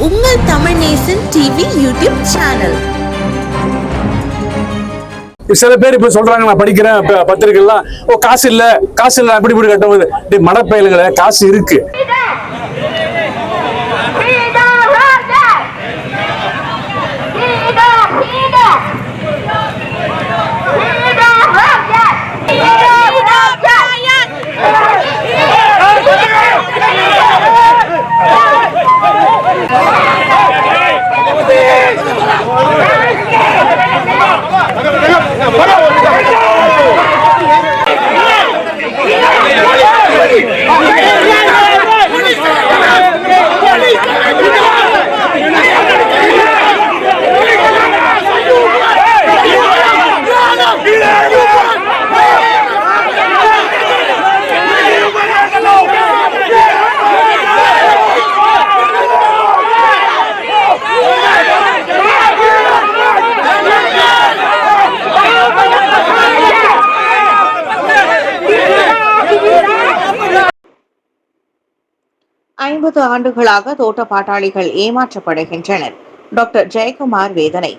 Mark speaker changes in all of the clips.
Speaker 1: உங்கள் Tamil Nesan TV YouTube channel
Speaker 2: சில பேர் இப்ப சொல்றாங்க நான் படிக்கிறேன் ப- பத்திரிக்கைலாம் ஓ காசு இல்ல காசு இல்ல அப்படி இப்படி கட்ட போகுது? மடப்பயலுங்களே காசு இருக்கு.
Speaker 3: ஐம்பது ஆண்டுகளாக தோட்ட பாட்டாளிகள் ஏமாற்றப்படுகின்றனர். டாக்டர் ஜெயக்குமார் வேதனை.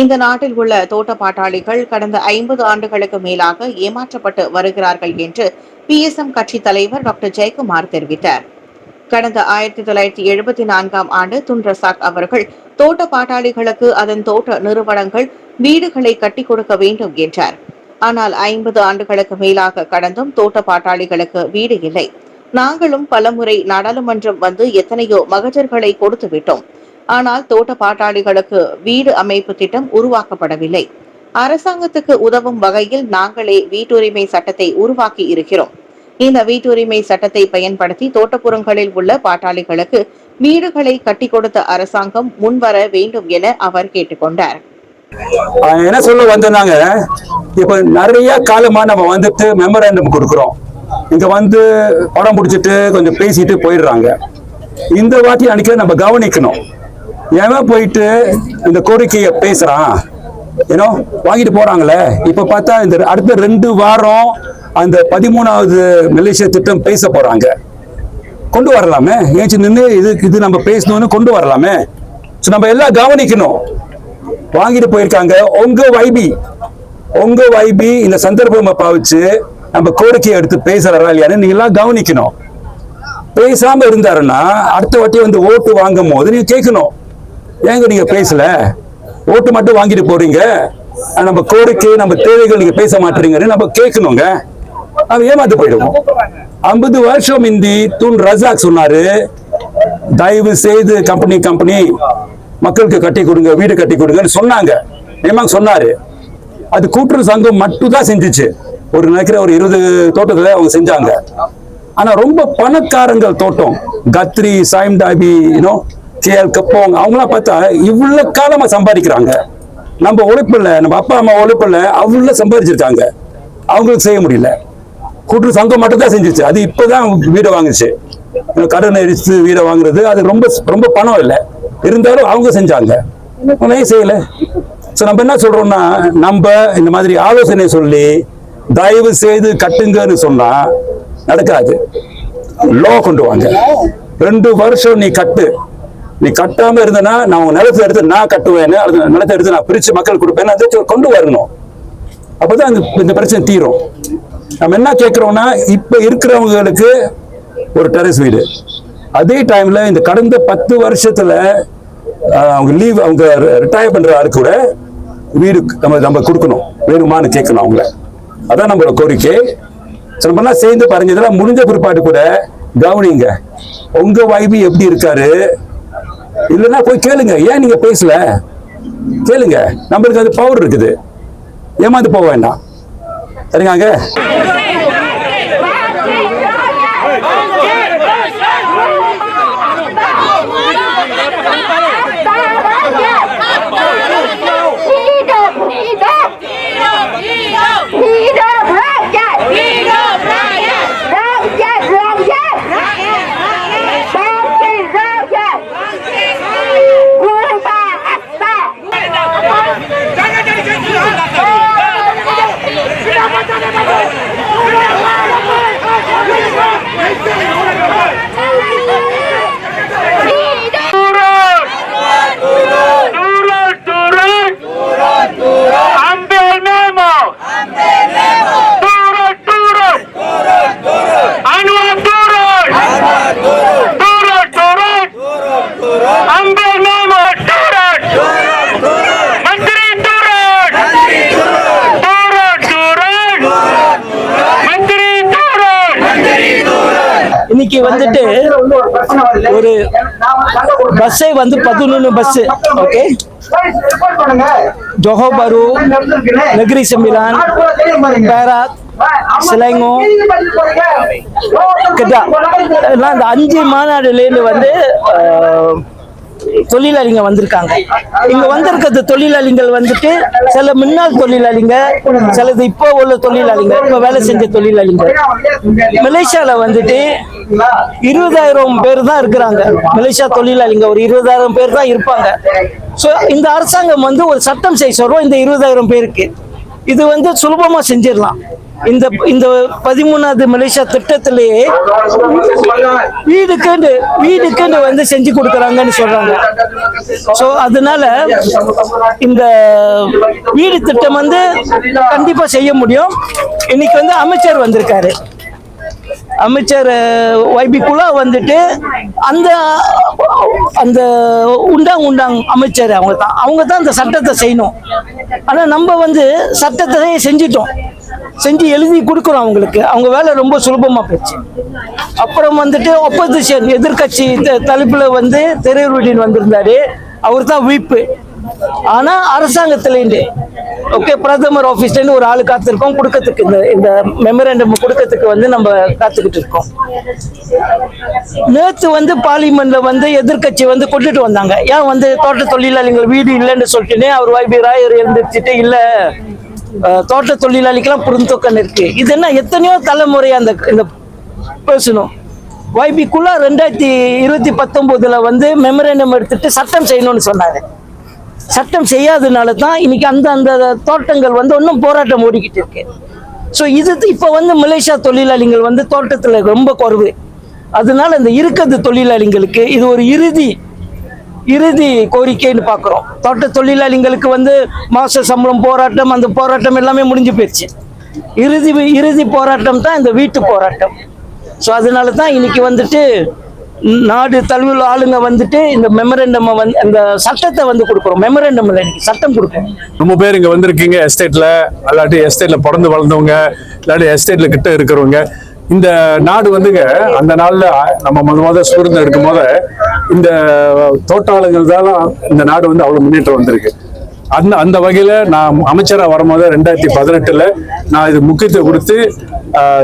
Speaker 3: இந்த நாட்டில் உள்ள தோட்ட பாட்டாளிகள் கடந்த ஐம்பது ஆண்டுகளுக்கு மேலாக ஏமாற்றப்பட்டு வருகிறார்கள் என்று பிஎஸ்எம் கட்சி தலைவர் டாக்டர் ஜெயக்குமார் தெரிவித்தார். கடந்த ஆயிரத்தி தொள்ளாயிரத்தி எழுபத்தி நான்காம் ஆண்டு துன்ரசாக் அவர்கள் தோட்ட பாட்டாளிகளுக்கு அதன் தோட்ட நிறுவனங்கள் வீடுகளை கட்டி கொடுக்க வேண்டும் என்றார். ஆனால் ஐம்பது ஆண்டுகளுக்கு மேலாக கடந்தும் தோட்ட பாட்டாளிகளுக்கு வீடு இல்லை. நாங்களும் பலமுறை நாடாளுமன்றம் வந்து எத்தனையோ மகஜர்களை கொடுத்து விட்டோம் ஆனால் தோட்ட பாட்டாளிகளுக்கு வீடு அமைப்பு திட்டம் உருவாக்கப்படவில்லை. அரசாங்கத்துக்கு உதவும் வகையில் நாங்களே வீட்டுரிமை சட்டத்தை உருவாக்கி இருக்கிறோம். இந்த வீட்டுரிமை சட்டத்தை பயன்படுத்தி தோட்டப்புறங்களில் உள்ள பாட்டாளிகளுக்கு வீடுகளை கட்டி கொடுத்த அரசாங்கம் முன்வர வேண்டும் என அவர் கேட்டுக்கொண்டார்.
Speaker 2: என்ன சொல்ல வந்தோம்னாங்க இப்ப நிறைய காலமா நம்ம வந்துட்டு மெமரண்டம் கொடுக்கிறோம். இங்க வந்து படம் பிடிச்சிட்டு கொஞ்சம் பேசிட்டு போயிடுறாங்க. இந்த வாட்டி அன்னைக்கு நம்ம கவனிக்கணும். எவன் போயிட்டு இந்த கோரிக்கையை பேசுறான்? ஏன்னோ வாங்கிட்டு போறாங்களே. இப்ப பார்த்தா இந்த அடுத்த ரெண்டு வாரம் அந்த பதிமூணாவது மலேசிய திட்டம் பேச போறாங்க. கொண்டு வரலாமே. ஏச்சு நின்று இது இது நம்ம பேசணும்னு கொண்டு வரலாமே. ஸோ நம்ம எல்லாம் கவனிக்கணும். வாங்கிட்டு போயிருக்காங்க. உங்க வைபி உங்க வைபி இந்த சந்தர்ப்பம் பாவிச்சு நம்ம கோரிக்கையை எடுத்து பேசுறாரா இல்லையான்னு நீங்களாம் கவனிக்கணும். பேசாம இருந்தாருன்னா அடுத்த வாட்டி வந்து ஓட்டு வாங்கும் போது நீங்க கேட்கணும். ஏங்க நீங்க பேசல? ஓட்டு மட்டும் வாங்கிட்டு போறீங்க. நம்ம கோரிக்கை நம்ம தேவைகள் நீங்க பேச மாட்டீங்கன்னு நம்ம கேட்கணுங்க. அவன் ஏமாத்து போயிடுவோம். ஐம்பது வருஷம் இந்தி தூண் ரஜாக் சொன்னாரு தயவு செய்து கம்பெனி கம்பெனி மக்களுக்கு கட்டி கொடுங்க வீடு கட்டி கொடுங்கன்னு சொன்னாங்க. நியமாக சொன்னாரு. அது கூட்டுறவு சங்கம் மட்டும் தான் செஞ்சுச்சு. ஒரு நினைக்கிற ஒரு இருபது தோட்டத்துல அவங்க செஞ்சாங்க. ஆனா ரொம்ப பணக்காரங்கள் தோட்டம். Guthrie Sime Darby you know KL Kepong அவங்களாம் பார்த்தா இவ்வளவு காலமா சம்பாதிக்கிறாங்க. நம்ம உழைப்பில் நம்ம அப்பா அம்மா உழைப்பில் அவ்வளவு சம்பாதிச்சிருக்காங்க. அவங்களுக்கு செய்ய முடியல. கூட்டு சங்கம் மட்டும் தான் செஞ்சிச்சு. அது இப்பதான் வீடை வாங்குச்சு. கடன் அடிச்சு வீடை வாங்குறது அது ரொம்ப ரொம்ப பணம் இல்லை. இருந்தாலும் அவங்க செஞ்சாங்க. ஆனா செய்யல. ஸோ நம்ம என்ன சொல்றோம்னா நம்ம இந்த மாதிரி ஆலோசனை சொல்லி தயவு செய்து கட்டுங்கன்னு சொன்னா நடக்காது. லோ கொண்டு வாங்க. ரெண்டு வருஷம் நீ கட்டு. நீ கட்டாம இருந்தனா நான் உன் நிலத்தை எடுத்து நான் கட்டுவேன்னு அது நிலத்தை எடுத்து நான் பிரிச்சு மக்கள் கொடுப்பேன்னு அதை கொண்டு வரணும். அப்பதான் இந்த இந்த பிரச்சனை தீரும். நம்ம என்ன கேட்கிறோம்னா இப்ப இருக்கிறவங்களுக்கு ஒரு டெரஸ் வீடு. அதே டைம்ல இந்த கடந்த பத்து வருஷத்துல அவங்க லீவ் அவங்க ரிட்டையர் பண்ற ஆளுக்கு கூட வீடு நம்ம நம்ம கொடுக்கணும். வேணுமான்னு கேட்கணும் அவங்கள. அதான் நம்மளோட கோரிக்கை. So, சேர்ந்து பாருங்க இதெல்லாம் முடிஞ்ச பிற்பாடு கூட கவனிங்க. உங்க வைபி எப்படி இருக்காரு? இல்லைன்னா போய் கேளுங்க. ஏன் நீங்க பேசல? கேளுங்க. நம்மளுக்கு அது பவர் இருக்குது. ஏமாந்து போக வேண்டாம். சரிங்க
Speaker 4: இன்னைக்கு வந்துட்டு ஒரு பஸ்ஸே வந்து பதினொன்று bus okay Johor Bahru Negeri Sembilan Perak Selangor Kedah எல்லாம் இந்த அஞ்சு மாநாடுலேருந்து வந்து தொழிலாளிங்க வந்திருக்காங்க. இங்க வந்திருக்கிறது தொழிலாளிகள் வந்துட்டு சில முன்னாள் தொழிலாளிங்க சிலது இப்போ உள்ள தொழிலாளிங்க இப்போ வேலை செஞ்ச தொழிலாளிங்க மலேசியால வந்துட்டு இருபதாயிரம் பேர் தான் இருக்கிறாங்க. மலேசியா தொழிலாளிங்க ஒரு இருபதாயிரம் பேர் தான் இருப்பாங்க. ஸோ இந்த அரசாங்கம் வந்து ஒரு சட்டம் செய்ய சொல்றோம். இந்த இருபதாயிரம் பேருக்கு. இது வந்து சுலபமா செஞ்சிடலாம். இந்த இந்த பதிமூணாவது மலேசியா திட்டத்திலேயே வீடுக்கு வீடுக்கு வந்து செஞ்சு கொடுக்குறாங்கன்னு சொல்றாங்க. ஸோ அதனால இந்த வீடு திட்டம் வந்து கண்டிப்பா செய்ய முடியும். இன்னைக்கு வந்து அமைச்சர் வந்திருக்காரு. அமைச்சர் வைபி குலா வந்துட்டு அந்த அந்த உண்டாங் உண்டாங் அமைச்சர் அவங்க தான். அவங்க தான் அந்த சட்டத்தை செய்யணும். ஆனால் நம்ம வந்து சட்டத்தை செஞ்சிட்டோம். செஞ்சு எழுதி கொடுக்குறோம் அவங்களுக்கு. அவங்க வேலை ரொம்ப சுலபமாக போச்சு. அப்புறம் வந்துட்டு ஒப்போசிஷன் எதிர்கட்சி தலைப்பில் வந்து தெருவுடீன் வந்திருந்தாரு. அவர் தான் வீப்பு ஆனால் அரசாங்கத்திலேருந்து ஓகே பிரதமர் ஆஃபீஸ்லேருந்து ஒரு ஆள் காத்திருக்கோம். கொடுக்கறதுக்கு இந்த இந்த மெமரண்டம் கொடுக்கறதுக்கு வந்து நம்ம காத்துக்கிட்டு இருக்கோம். நேற்று வந்து பார்லிமெண்ட்ல வந்து எதிர்க்கட்சி வந்து கொண்டுட்டு வந்தாங்க. ஏன் வந்து தோட்ட தொழிலாளிகள் வீடு இல்லைன்னு சொல்லிட்டுனே அவர் வைபி ராயர் எழுந்திரிச்சிட்டு இல்லை தோட்ட தொழிலாளிக்கெல்லாம் புரிந்தொக்கன் இருக்கு. இது என்ன எத்தனையோ தலைமுறை அந்த இந்த பேசணும். வைபிக்குள்ள ரெண்டாயிரத்தி இருபத்தி பத்தொன்பதுல வந்து மெமரேண்டம் எடுத்துட்டு சட்டம் செய்யணும்னு சொன்னாங்க சட்டம் செய்யாதனால தான் இன்னைக்கு அந்த அந்த தோட்டங்கள் வந்து இன்னும் போராட்டம் ஓடிக்கிட்டு இருக்கு. ஸோ இது இப்போ வந்து மலேசியா தொழிலாளிகள் வந்து தோட்டத்தில் ரொம்ப குறைவு. அதனால இந்த இருக்கிறது தொழிலாளிகளுக்கு இது ஒரு இறுதி இறுதி கோரிக்கைன்னு பார்க்குறோம். தோட்ட தொழிலாளிகளுக்கு வந்து மாச சம்பளம் போராட்டம் அந்த போராட்டம் எல்லாமே முடிஞ்சு போயிடுச்சு. இறுதி இறுதி போராட்டம் தான் இந்த வீட்டு போராட்டம். ஸோ அதனால தான் இன்னைக்கு வந்துட்டு நாடு தழுவில் ஆளுங்க வந்துட்டு இந்த மெமரண்டம் வந்து அந்த சட்டத்தை வந்து கொடுக்குறோம். மெமரண்டம் இல்லை இன்னைக்கு சட்டம் கொடுக்குறோம்.
Speaker 5: ரொம்ப பேர் இங்கே வந்திருக்கீங்க எஸ்டேட்டில் இல்லாட்டி எஸ்டேட்டில் பிறந்து வளர்ந்தவங்க இல்லாட்டி எஸ்டேட்டில் கிட்ட இருக்கிறவங்க. இந்த நாடு வந்துங்க அந்த நாளில் நம்ம முத முத சுதந்திரம் எடுக்கும் போது இந்த தோட்டாளர்கள் தான் இந்த நாடு வந்து அவ்வளோ முன்னேற்றம் வந்திருக்கு. அந்த அந்த வகையில் நான் அமைச்சராக வரும்போது ரெண்டாயிரத்தி பதினெட்டில் நான் இது முக்கியத்துவம் கொடுத்து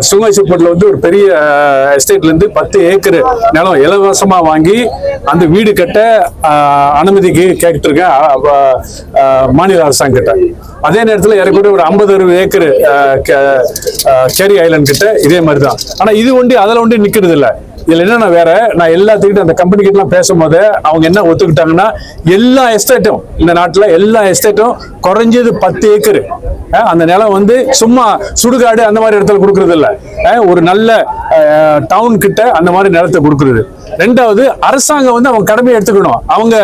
Speaker 5: சுங்காய்ச்சிப்பட்டில் வந்து ஒரு பெரிய எஸ்டேட்லேருந்து பத்து ஏக்கர் நிலம் இலவசமாக வாங்கி அந்த வீடு கட்ட அனுமதிக்கு கேட்டுருக்கேன் மாநில அரசாங்கிட்ட அதே நேரத்தில் ஏறக்குறைய ஒரு ஐம்பது அறுபது ஏக்கர் கேரி ஐலண்ட் கிட்ட இதே மாதிரி தான் ஆனால் இது ஒண்டி அதில் ஒண்டி நிற்கிறது இல்லை இதுல என்னன்னா வேற நான் எல்லாத்துக்கிட்ட அந்த கம்பெனி கிட்ட பேசும்போது அவங்க என்ன ஒத்துக்கிட்டாங்கன்னா எல்லா எஸ்டேட்டும் இந்த நாட்டுல எல்லா எஸ்டேட்டும் குறைஞ்சது பத்து ஏக்கர். அந்த நிலம் வந்து சும்மா சுடுகாடு அந்த மாதிரி இடத்துல கொடுக்கறது இல்ல. ஒரு நல்ல டவுன் கிட்ட அந்த மாதிரி நிலத்தை கொடுக்கறது. ரெண்டாவது அரசாங்கம் வந்து அவங்க கடமையை எடுத்துக்கணும். அவங்க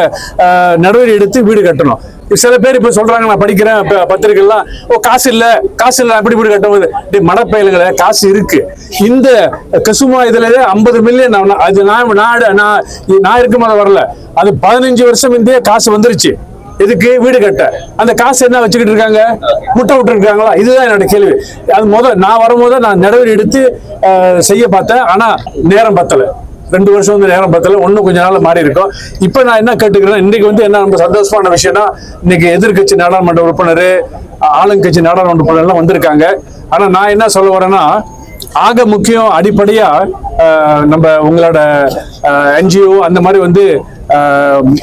Speaker 5: நடவடிக்கை எடுத்து வீடு கட்டணும். சில பேர் இப்ப சொல்றாங்க நான் படிக்கிறேன் ப- பத்திரிக்கைலாம் ஓ காசு இல்ல காசு இல்ல அப்படி இப்படி கட்டுவது டேய் மடப்பயல்களே காசு இருக்கு. இந்த கசுமா இதுல ஐம்பது மில்லியன் அது நான் நாடு நான் நான் இருக்கும் அதை வரல. அது பதினஞ்சு வருஷம் இருந்தே காசு வந்துருச்சு. இதுக்கு வீடு கட்ட. அந்த காசு என்ன வச்சுக்கிட்டு இருக்காங்க? முட்டை விட்டு இருக்காங்களா இதுதான் என்னோட கேள்வி. அது முத நான் வரும்போது நான் நடவடிக்கை எடுத்து செய்ய பார்த்தேன். ஆனா நேரம் பத்தலை. ரெண்டு வருஷம் வந்து நேரம் பத்தல ஒன்னும் கொஞ்ச நாள் மாறி இருக்கும். இப்போ நான் என்ன கேட்டுக்கிறேன் இன்னைக்கு வந்து என்ன ரொம்ப சந்தோஷமான விஷயம்னா இன்னைக்கு எதிர்க்கட்சி நாடாளுமன்ற உறுப்பினர் ஆளுங்கட்சி நாடாளுமன்ற உறுப்பினர் எல்லாம் வந்திருக்காங்க. ஆனா நான் என்ன சொல்ல வரேன்னா ஆக முக்கியம் அடிப்படையா நம்ம உங்களோட என்ஜிஓ அந்த மாதிரி வந்து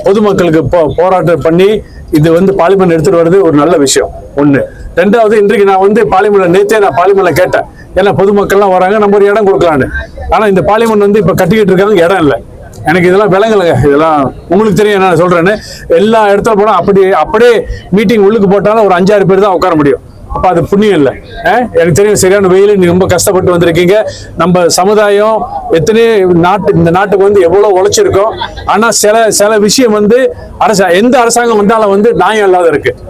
Speaker 5: பொதுமக்களுக்கு போ போராட்டம் பண்ணி இது வந்து பார்லிமெண்ட் எடுத்துட்டு வர்றது ஒரு நல்ல விஷயம். ஒண்ணு. ரெண்டாவது இன்றைக்கு நான் வந்து பார்லிமெண்ட்ல நேத்தே நான் பார்லிமெண்ட்ல கேட்டேன். ஏன்னா பொதுமக்கள்லாம் வராங்க நம்ம ஒரு இடம் கொடுக்கலான்னு ஆனால் இந்த பார்லிமெண்ட் வந்து இப்போ கட்டிக்கிட்டு இருக்காங்க இடம் இல்லை. எனக்கு இதெல்லாம் விளங்கலைங்க. இதெல்லாம் உங்களுக்கு தெரியும் என்ன சொல்கிறேன்னு எல்லா இடத்துல போனால் அப்படி அப்படியே மீட்டிங் உள்ளுக்கு போட்டாலும் ஒரு அஞ்சாறு பேர் தான் உட்கார முடியும். அப்போ அது புண்ணியம் இல்லை. ஆ? எனக்கு தெரியும் சரியான வெயில் நீங்கள் ரொம்ப கஷ்டப்பட்டு வந்திருக்கீங்க. நம்ம சமுதாயம் எத்தனை நாட்டு இந்த நாட்டுக்கு வந்து எவ்வளோ உழைச்சிருக்கோம். ஆனால் சில சில விஷயம் வந்து அரசா எந்த அரசாங்கம் வந்தாலும் வந்து நியாயம் இல்லாத இருக்குது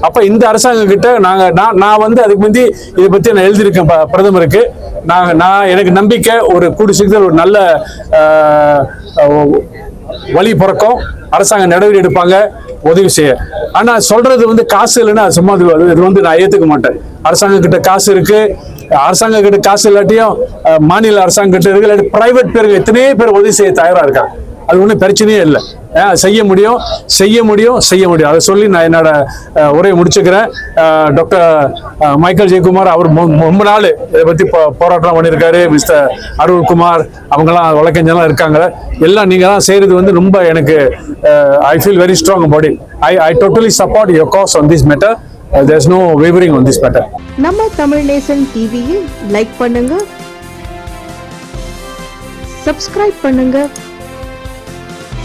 Speaker 5: அப்ப இந்த அரசாங்கம் கிட்ட நாங்க நான் நான் வந்து அதுக்கு முந்தி இதை பத்தி நான் எழுதியிருக்கேன் ப- பிரதமருக்கு. நான் நான் எனக்கு நம்பிக்கை ஒரு கூடி சீக்கிரம் ஒரு நல்ல வழி பிறக்கும். அரசாங்கம் நடவடிக்கை எடுப்பாங்க. உதவி செய்ய. ஆனா சொல்றது வந்து காசு இல்லைன்னா சும்மா இது இது வந்து நான் ஏத்துக்க மாட்டேன். அரசாங்கம் கிட்ட காசு இருக்கு. அரசாங்கம் கிட்ட காசு இல்லாட்டியும் மாநில அரசாங்கம் கிட்ட இருக்கு இல்லாட்டி பிரைவேட் பேருக்கு எத்தனையோ பேர் உதவி செய்ய தயாரா இருக்காங்க. அது ஒன்றும் பிரச்சனையே இல்லை. செய்ய முடியும் செய்ய முடியும் செய்ய முடியும். அதை சொல்லி நான் என்னோட உரையை முடிச்சுக்கிறேன். டாக்டர் மைக்கேல் ஜெயக்குமார் அவர் ரொம்ப நாள் இதை பற்றி போராட்டம் பண்ணியிருக்காரு. மிஸ்டர் அருள்குமார் அவங்கெல்லாம் வழக்கறிஞர்லாம் இருக்காங்க. எல்லாம் நீங்கள் தான் செய்கிறது வந்து ரொம்ப எனக்கு I feel very strong body I I totally support your cause on this matter there's no wavering on this matter
Speaker 6: நம்ம தமிழ் நேசன் டிவியில் லைக் பண்ணுங்க. சப்ஸ்கிரைப் பண்ணுங்க.